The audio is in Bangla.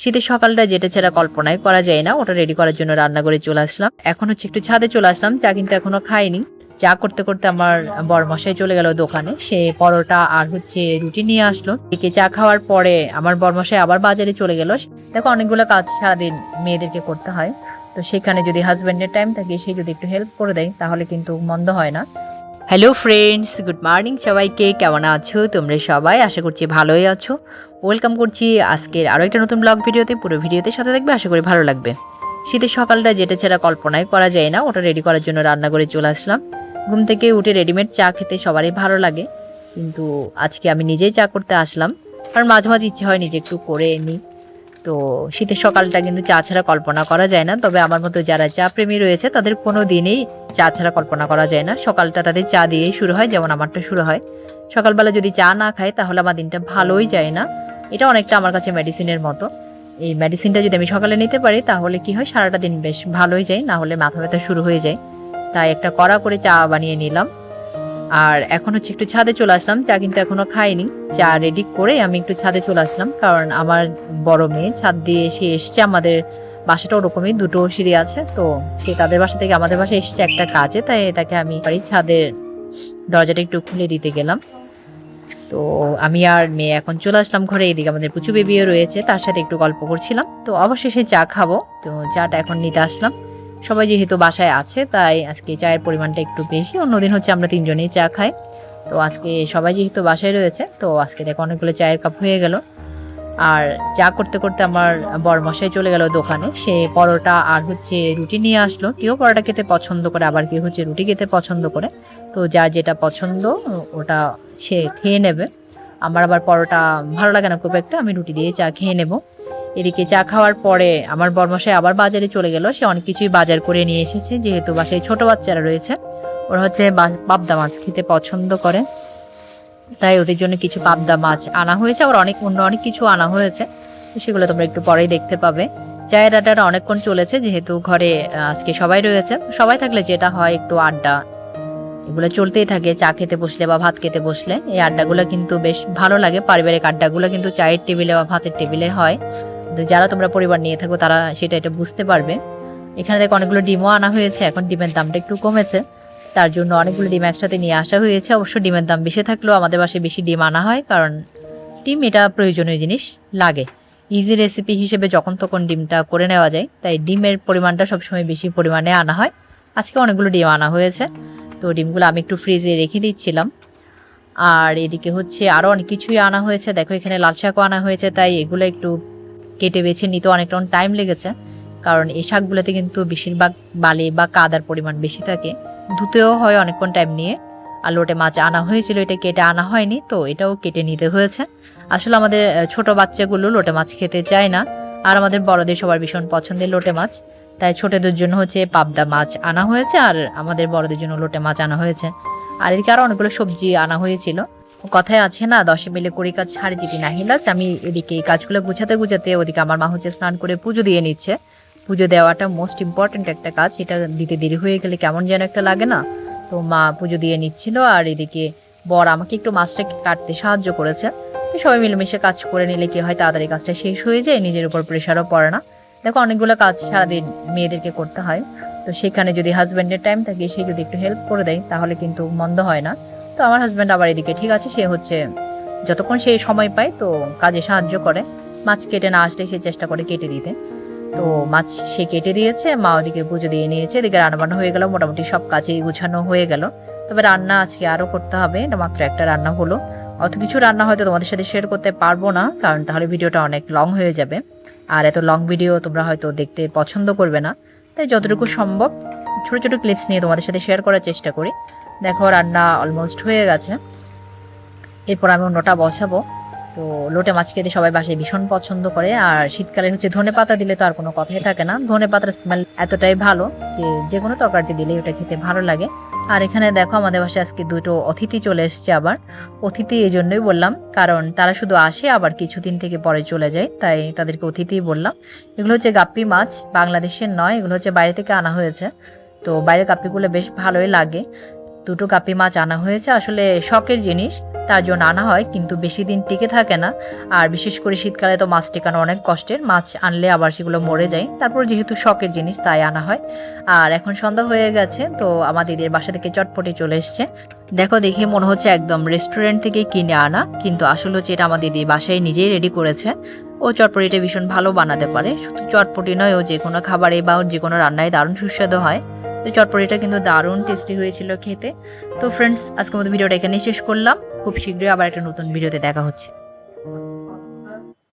শীতের সকালটা যেটা ছাড়া কল্পনাই করা যায় না। ওটা রেডি করার জন্য রান্না করে চলে আসলাম। এখন হচ্ছে একটু ছাদে চলে আসলাম। চা কিন্তু এখনও খাইনি। চা করতে করতে আমার বরমশাই চলে গেল দোকানে। সে পরোটা আর হচ্ছে রুটি নিয়ে আসলো। একে চা খাওয়ার পরে আমার বরমশাই আবার বাজারে চলে গেল। দেখো অনেকগুলো কাজ সারাদিন মেয়েদেরকে করতে হয়। তো সেখানে যদি হাজব্যান্ডের টাইম থাকে, সে যদি একটু হেল্প করে দেয়, তাহলে কিন্তু মন্দ হয় না। হ্যালো ফ্রেন্ডস গুড মর্নিং সবাইকে। কেমন আছো? তোমরা সবাই? আশা করছি ভালোই আছো। ওয়েলকাম করছি আজকের আরও একটা নতুন ব্লগ ভিডিওতে। পুরো ভিডিওতে সাথে থাকবে, আশা করি ভালো লাগবে। শীতের সকালটা যেটা ছাড়া কল্পনাই করা যায় না, ওটা রেডি করার জন্য রান্না করে চলে আসলাম। ঘুম থেকে উঠে রেডিমেড চা খেতে সবারই ভালো লাগে। কিন্তু আজকে আমি নিজেই চা করতে আসলাম। কারণ মাঝে মাঝে ইচ্ছে হয় নিজে একটু করে নিই। তো শীতের সকালটা কিন্তু চা ছাড়া কল্পনা করা যায় না। তবে আমার মতো যারা চা প্রেমী রয়েছে, তাদের কোনো দিনেই চা ছাড়া কল্পনা করা যায় না। সকালটা তাদের চা দিয়েই শুরু হয়, যেমন আমারটা শুরু হয়। সকালবেলা যদি চা না খাই, তাহলে আমার দিনটা ভালোই যায় না। এটা অনেকটা আমার কাছে মেডিসিনের মতো। এই মেডিসিনটা যদি আমি সকালে নিতে পারি, তাহলে কি হয়, সারাটা দিন বেশ ভালোই যায়, না হলে মাথা ব্যথা শুরু হয়ে যায়। তাই একটা কড়া করে চা বানিয়ে নিলাম। আর এখন হচ্ছে একটু ছাদে চলে আসলাম। চা কিন্তু এখনও খাইনি। চা রেডি করে আমি একটু ছাদে চলে আসলাম। কারণ আমার বড় মেয়ে ছাদ দিয়ে এসে এসছে আমাদের বাসাটা ওরকমই, দুটো সিঁড়ি আছে। তো সে তাদের বাসা থেকে আমাদের বাসায় এসছে একটা কাজে, তাই তাকে আমি বাড়ি ছাদের দরজাটা একটু খুলে দিতে গেলাম। তো আমি আর মেয়ে এখন চলে আসলাম ঘরে। এদিকে আমাদের পুচু বেবিও রয়েছে, তার সাথে একটু গল্প করছিলাম। তো অবশেষে চা খাব। তো চাটা এখন নিতে আসলাম। সবাই যেহেতু বাসায় আছে, তাই আজকে চায়ের পরিমাণটা একটু বেশি। অন্যদিন হচ্ছে আমরা তিনজনেই চা খাই। তো আজকে সবাই যেহেতু বাসায় রয়েছে, তো আজকে দেখো অনেকগুলো চায়ের কাপ হয়ে গেল। আর চা করতে করতে আমার বরমশাই চলে গেল দোকানে। সে পরোটা আর হচ্ছে রুটি নিয়ে আসলো। কেউ পরোটা খেতে পছন্দ করে, আবার কেউ হচ্ছে রুটি খেতে পছন্দ করে। তো যার যেটা পছন্দ, ওটা সে খেয়ে নেবে। আমার আবার পরোটা ভালো লাগে না খুব একটা, আমি রুটি দিয়ে চা খেয়ে নেব। এদিকে চা খাওয়ার পরে আমার বরমশাই আবার বাজারে চলে গেল। সে অনেক কিছুই বাজার করে নিয়ে এসেছে, যেহেতু বাসায় ছোট বাচ্চারা রয়েছে। ওরা হচ্ছে পাবদা মাছ খেতে পছন্দ করে। তাই ওদের জন্য কিছু পাবদা মাছ আনা হয়েছে। আবার অনেক অন্য অনেক কিছু আনা হয়েছে। সেগুলো তোমরা একটু পরেই দেখতে পাবে। চায়ের আড্ডাটা অনেকক্ষণ চলেছে, যেহেতু ঘরে আজকে সবাই রয়েছে। সবাই থাকলে যেটা হয় একটু আড্ডা। এগুলো চলতেই থাকে, চা খেতে বসলে বা ভাত খেতে বসলে। এই আড্ডাগুলো কিন্তু বেশ ভালো লাগে। পারিবারিক আড্ডাগুলো কিন্তু চায়ের টেবিলে বা ভাতের টেবিলে হয়। যারা তোমরা পরিবার নিয়ে থাকো, তারা সেটা এটা বুঝতে পারবে। এখানে দেখো অনেকগুলো ডিমও আনা হয়েছে, এখন ডিমের দামটা একটু কমেছে। তার জন্য অনেকগুলো ডিম একসাথে নিয়ে আসা হয়েছে। অবশ্য ডিমের দাম বেশি থাকলেও আমাদের বাসায় বেশি ডিম আনা হয়, কারণ ডিম এটা প্রয়োজনীয় জিনিস, লাগে। ইজি রেসিপি হিসেবে যখন তখন ডিমটা করে নেওয়া যায়, তাই ডিমের পরিমাণটা সবসময় বেশি পরিমাণে আনা হয়। আজকে অনেকগুলো ডিম আনা হয়েছে, তো ডিমগুলো আমি একটু ফ্রিজে রেখে দিচ্ছিলাম। আর এদিকে হচ্ছে আরও অনেক কিছুই আনা হয়েছে। দেখো এখানে লাল শাকও আনা হয়েছে, তাই এগুলো একটু কেটে বেছে নিতে অনেকটা টাইম লেগেছে। কারণ এই শাকগুলোতে কিন্তু বেশিরভাগ বালি বা কাদার পরিমাণ বেশি থাকে। ধুতেও হয় অনেকক্ষণ টাইম নিয়ে। আর লোটে মাছ আনা হয়েছিল, এটা কেটে আনা হয়নি, তো এটাও কেটে নিতে হয়েছে। আসলে আমাদের ছোট বাচ্চাগুলো লোটে মাছ খেতে চায় না। আর আমাদের বড়দের সবার ভীষণ পছন্দের লোটে মাছ। তাই ছোটদের জন্য হচ্ছে পাবদা মাছ আনা হয়েছে, আর আমাদের বড়দের জন্য লোটে মাছ আনা হয়েছে। আর এদিকে আরও অনেকগুলো সবজি আনা হয়েছিল। কথায় আছে না, দশে মিলে কুড়ি কাজ ছাড়ি যেটি নাহিলাজ আমি এদিকে এই কাজগুলো গুছাতে গুছাতে ওদিকে আমার মা হচ্ছে স্নান করে পুজো দিয়ে নিচ্ছে। পুজো দেওয়াটা মোস্ট ইম্পর্ট্যান্ট একটা কাজ এটা দিতে দেরি হয়ে গেলে কেমন যেন একটা লাগে না। তো মা পুজো দিয়ে নিচ্ছিল, আর এদিকে বর আমাকে একটু মাছটাকে কাটতে সাহায্য করেছে। তো সবাই মিলেমিশে কাজ করে নিলে কি হয়, তাড়াতাড়ি কাজটা শেষ হয়ে যায়, নিজের উপর প্রেশারও পড়ে না। দেখো, অনেকগুলো কাজ সারাদিন মেয়েদেরকে করতে হয়। তো সেখানে যদি হাজব্যান্ডের টাইম থাকে, সে যদি একটু হেল্প করে দেয়, তাহলে কিন্তু মন্দ হয় না। তো আমার হাজব্যান্ড আবার এদিকে, ঠিক আছে? সে হচ্ছে, যতক্ষণ সে সময় পায় তো কাজে সাহায্য করে। মাছ কেটে না আসলে সে চেষ্টা করে কেটে দিতে। তো মাছ সে কেটে দিয়েছে, মা ওদিকে পুজো দিয়ে নিয়েছে, এদিকে রান্নাবান্না হয়ে গেল, মোটামুটি সব কাজেই গুছানো হয়ে গেল। তবে রান্না আজকে আরও করতে হবে, এটা মাত্র একটা রান্না হলো। অত কিছু রান্না হয়তো তোমাদের সাথে শেয়ার করতে পারব না, কারণ তাহলে ভিডিওটা অনেক লং হয়ে যাবে। আর এত লং ভিডিও তোমরা হয়তো দেখতে পছন্দ করবে না। তাই যতটুকু সম্ভব, ছোট ছোট ক্লিপস নিয়ে তোমাদের সাথে শেয়ার করার চেষ্টা করি। দেখো, রান্না অলমোস্ট হয়ে গেছে। এরপর আমি অন্যটা বসাবো। তো লোটে মাছ খেতে সবাই বাসায় ভীষণ পছন্দ করে। আর শীতকালে হচ্ছে ধনে পাতা দিলে তো আর কোনো কথাই থাকে না। ধনে পাতার স্মেল এতটাই ভালো যে যে কোনো তরকারিতে দিলে ওটা খেতে ভালো লাগে। আর এখানে দেখো, আমাদের বাসায় আজকে দুটো অতিথি চলে এসছে আবার। অতিথি এই জন্যই বললাম, কারণ তারা শুধু আসে, আবার কিছুদিন থেকে পরে চলে যায়। তাই তাদেরকে অতিথি বললাম। এগুলো হচ্ছে গাপ্পি মাছ, বাংলাদেশের নয়, এগুলো হচ্ছে বাইরে থেকে আনা হয়েছে। তো বাইরের গাপ্পিগুলো বেশ ভালোই লাগে। দুটো গাপি মাছ আনা হয়েছে, আসলে শখের জিনিস। তার জন্য আনা হয়, কিন্তু বেশি দিন টিকে থাকে না। আর বিশেষ করে শীতকালে তো মাছ টেকানো অনেক কষ্টের। মাছ আনলে আবার সেগুলো মরে যায়। তারপর যেহেতু শখের জিনিস, তাই আনা হয়। আর এখন সন্ধ্যা হয়ে গেছে, তো আমার দিদির বাসা থেকে চটপটি চলে এসছে। দেখো দেখে, মনে হচ্ছে একদম রেস্টুরেন্ট থেকেই কিনে আনা। কিন্তু আসলে হচ্ছে এটা আমার দিদি বাসায় নিজেই রেডি করেছে। ও চটপটিটা ভীষণ ভালো বানাতে পারে। শুধু চটপটি নয়, ও যে কোনো খাবারে বা যে কোনো রান্নায় দারুণ সুস্বাদু হয়। তো চটপটিটা কিন্তু দারুণ টেস্টি হয়েছিল খেতে। তো ফ্রেন্ডস আজকের মতো ভিডিওটা এখানেই শেষ করলাম। খুব শীঘ্রই আবার একটা নতুন ভিডিওতে দেখা হচ্ছে।